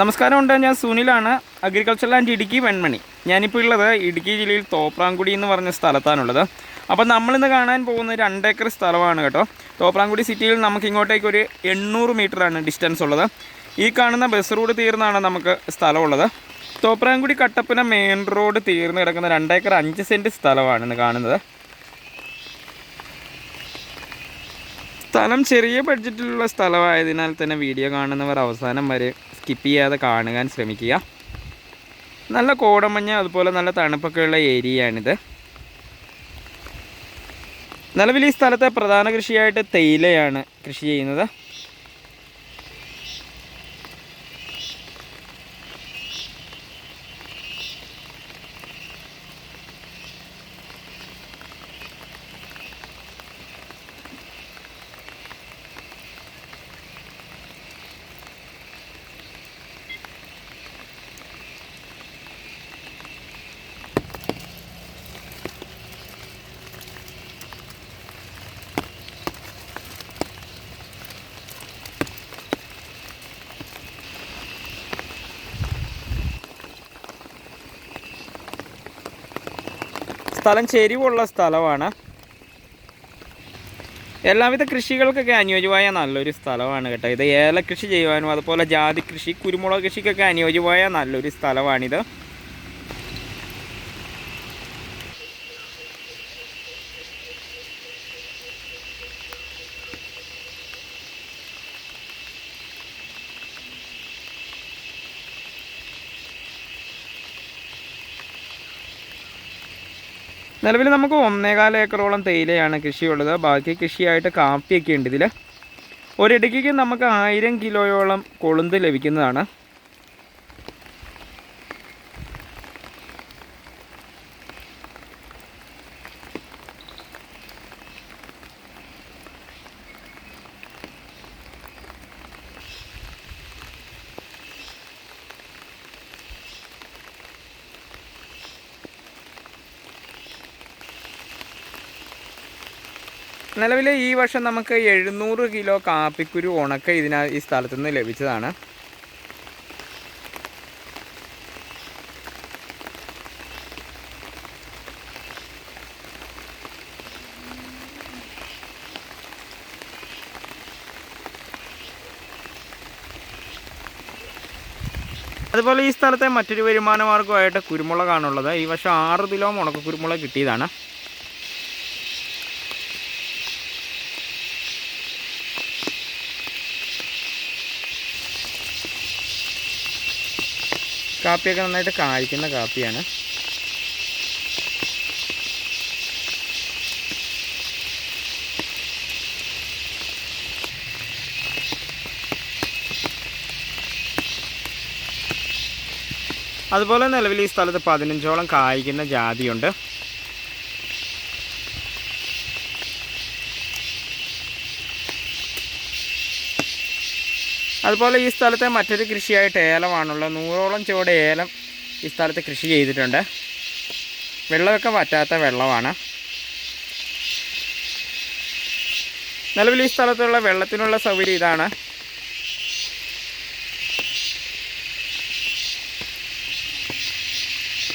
നമസ്കാരം ഉണ്ട് ഞാൻ സുനിലാണ്. Agriculture land Idukki Venmani. ഞാനിപ്പോൾ ഉള്ളത് ഇടുക്കി ജില്ലയിൽ തോപ്രാങ്കുടി എന്ന് പറഞ്ഞ സ്ഥലത്താണുള്ളത്. അപ്പോൾ നമ്മളിന്ന് കാണാൻ പോകുന്ന രണ്ട് ഏക്കർ സ്ഥലമാണ് കേട്ടോ. തോപ്രാങ്കുടി സിറ്റിയിൽ നമുക്ക് ഇങ്ങോട്ടേക്ക് ഒരു എണ്ണൂറ് മീറ്ററാണ് ഡിസ്റ്റൻസ് ഉള്ളത്. ഈ കാണുന്ന ബസ് റോഡ് തീർന്നാണ് നമുക്ക് സ്ഥലമുള്ളത്. തോപ്രാങ്കുടി കട്ടപ്പന മെയിൻ റോഡ് തീർന്ന് കിടക്കുന്ന രണ്ടേക്കർ അഞ്ച് സെന്റ് സ്ഥലമാണ് ഇന്ന് കാണുന്നത്. സ്ഥലം ചെറിയ ബഡ്ജറ്റിലുള്ള സ്ഥലമായതിനാൽ തന്നെ വീഡിയോ കാണുന്നവർ അവസാനം വരെ സ്കിപ്പ് ചെയ്യാതെ കാണുവാൻ ശ്രമിക്കുക. നല്ല കോടമഞ്ഞ് അതുപോലെ നല്ല തണുപ്പൊക്കെയുള്ള ഏരിയയാണിത്. നിലവിൽ ഈ സ്ഥലത്തെ പ്രധാന കൃഷിയായിട്ട് തേയിലയാണ് കൃഷി ചെയ്യുന്നത്. സ്ഥലം ചെരിവുള്ള സ്ഥലമാണ്. എല്ലാവിധ കൃഷികൾക്കൊക്കെ അനുയോജ്യമായ നല്ലൊരു സ്ഥലമാണ് കേട്ടോ. ഇത് ഏലകൃഷി ചെയ്യുവാനും അതുപോലെ ജാതി കൃഷി കുരുമുളക് കൃഷിക്കൊക്കെ അനുയോജ്യമായ നല്ലൊരു സ്ഥലമാണിത്. നിലവിൽ നമുക്ക് ഒന്നേകാല ഏക്കറോളം തേയിലയാണ് കൃഷിയുള്ളത്. ബാക്കി കൃഷിയായിട്ട് കാപ്പിയൊക്കെ ഉണ്ട് ഇതിൽ ഒരിടയ്ക്ക് നമുക്ക് ആയിരം കിലോയോളം കൊളുന്ത് ലഭിക്കുന്നതാണ്. നിലവിൽ ഈ വർഷം നമുക്ക് എഴുന്നൂറ് കിലോ കാപ്പിക്കുരു ഉണക്ക ഇതിന ഈ സ്ഥലത്തു നിന്ന് ലഭിച്ചതാണ്. അതുപോലെ ഈ സ്ഥലത്തെ മറ്റൊരു വരുമാന മാർഗമായിട്ട് കുരുമുളകാണുള്ളത്. ഈ വർഷം ആറ് കിലോ ഉണക്ക കുരുമുളക് കിട്ടിയതാണ്. കാപ്പിയൊക്കെ നന്നായിട്ട് കായ്ക്കുന്ന കാപ്പിയാണ്. അതുപോലെ നിലവിൽ ഈ സ്ഥലത്ത് പതിനഞ്ചോളം കായ്ക്കുന്ന ജാതിയുണ്ട്. അതുപോലെ ഈ സ്ഥലത്തെ മറ്റൊരു കൃഷിയായിട്ട് ഏലമാണുള്ളത്. നൂറോളം ചുവട് ഏലം ഈ സ്ഥലത്ത് കൃഷി ചെയ്തിട്ടുണ്ട്. വെള്ളമൊക്കെ വറ്റാത്ത വെള്ളമാണ്. നിലവിൽ ഈ സ്ഥലത്തുള്ള വെള്ളത്തിനുള്ള സൗകര്യം ഇതാണ്.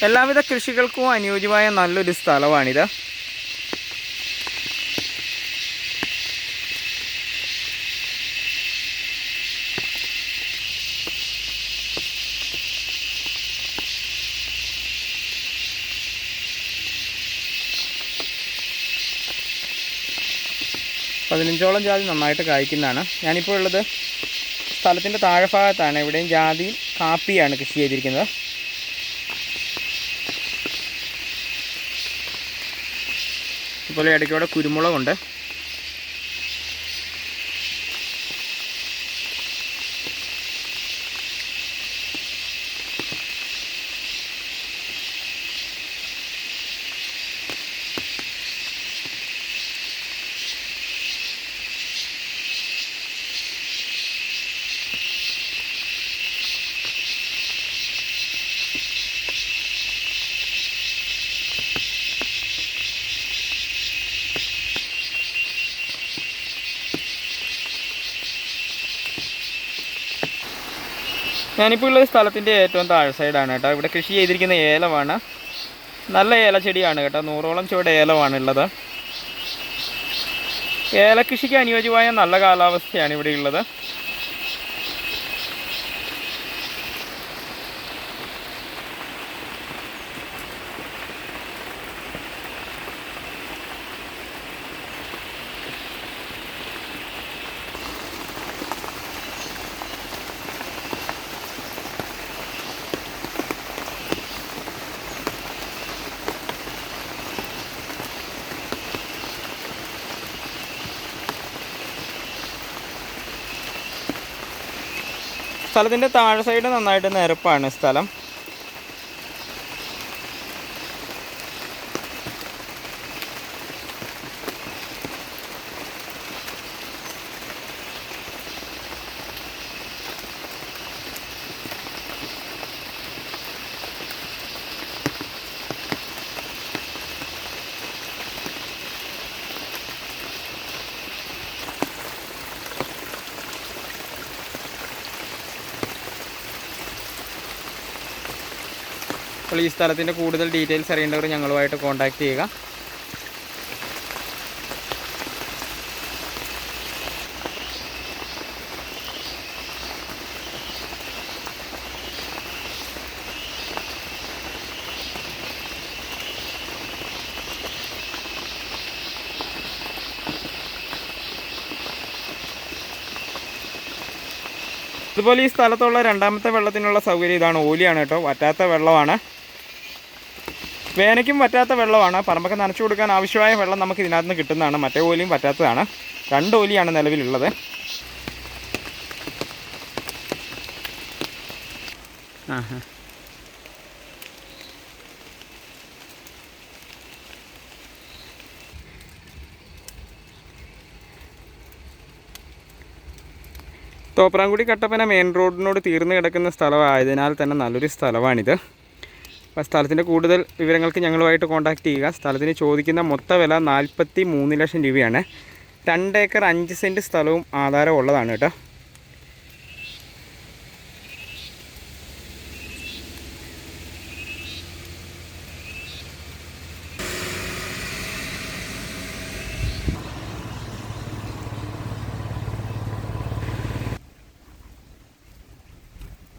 എല്ലാവിധ കൃഷികൾക്കും അനുയോജ്യമായ നല്ലൊരു സ്ഥലമാണിത്. പതിനഞ്ചോളം ജാതി നന്നായിട്ട് കായ്ക്കുന്നതാണ്. ഞാനിപ്പോൾ ഉള്ളത് സ്ഥലത്തിന്റെ താഴെഭാഗത്താണ്. ഇവിടെയും ജാതിയും കാപ്പിയാണ് കൃഷി ചെയ്തിരിക്കുന്നത്. അതുപോലെ ഇടയ്ക്കൂടെ കുരുമുളകുണ്ട്. ഞാനിപ്പോൾ ഉള്ള സ്ഥലത്തിന്റെ ഏറ്റവും താഴെ സൈഡാണ് കേട്ടോ. ഇവിടെ കൃഷി ചെയ്തിരിക്കുന്ന ഏലമാണ്. നല്ല ഏലച്ചെടിയാണ് കേട്ടോ. നൂറോളം ചുവട് ഏലമാണുള്ളത് ഏലകൃഷിക്ക് അനുയോജ്യമായ നല്ല കാലാവസ്ഥയാണ് ഇവിടെ ഉള്ളത്. സ്ഥലത്തിന്റെ താഴെ സൈഡ് നന്നായിട്ട് നിരപ്പാണ് സ്ഥലം. അപ്പോൾ ഈ സ്ഥലത്തിന്റെ കൂടുതൽ ഡീറ്റെയിൽസ് അറിയേണ്ടവർ ഞങ്ങളുമായിട്ട് കോൺടാക്റ്റ് ചെയ്യുക. അതുപോലെ ഈ സ്ഥലത്തുള്ള രണ്ടാമത്തെ വെള്ളത്തിനുള്ള സൗകര്യം ഇതാണ്. ഓലിയാണ് കേട്ടോ. വറ്റാത്ത വെള്ളമാണ്. വേനയ്ക്കും പറ്റാത്ത വെള്ളമാണ്. പറമ്പൊക്കെ നനച്ചു കൊടുക്കാൻ ആവശ്യമായ വെള്ളം നമുക്ക് ഇതിനകത്ത് നിന്ന് കിട്ടുന്നതാണ്. മറ്റേ ഓലിയും പറ്റാത്തതാണ് രണ്ട് ഓലിയാണ് നിലവിലുള്ളത്. തോപ്രാംകുടി കട്ടപ്പന മെയിൻ റോഡിനോട് തീർന്നു കിടക്കുന്ന സ്ഥലമായതിനാൽ തന്നെ നല്ലൊരു സ്ഥലമാണിത്. അപ്പോൾ സ്ഥലത്തിന്റെ കൂടുതൽ വിവരങ്ങൾക്ക് ഞങ്ങളുമായിട്ട് കോൺടാക്റ്റ് ചെയ്യുക. സ്ഥലത്തിന് ചോദിക്കുന്ന മൊത്ത വില നാൽപ്പത്തി മൂന്ന് ലക്ഷം രൂപയാണ്. രണ്ട് ഏക്കർ അഞ്ച് സെന്റ് സ്ഥലവും ആധാരം ഉള്ളതാണ് കേട്ടോ.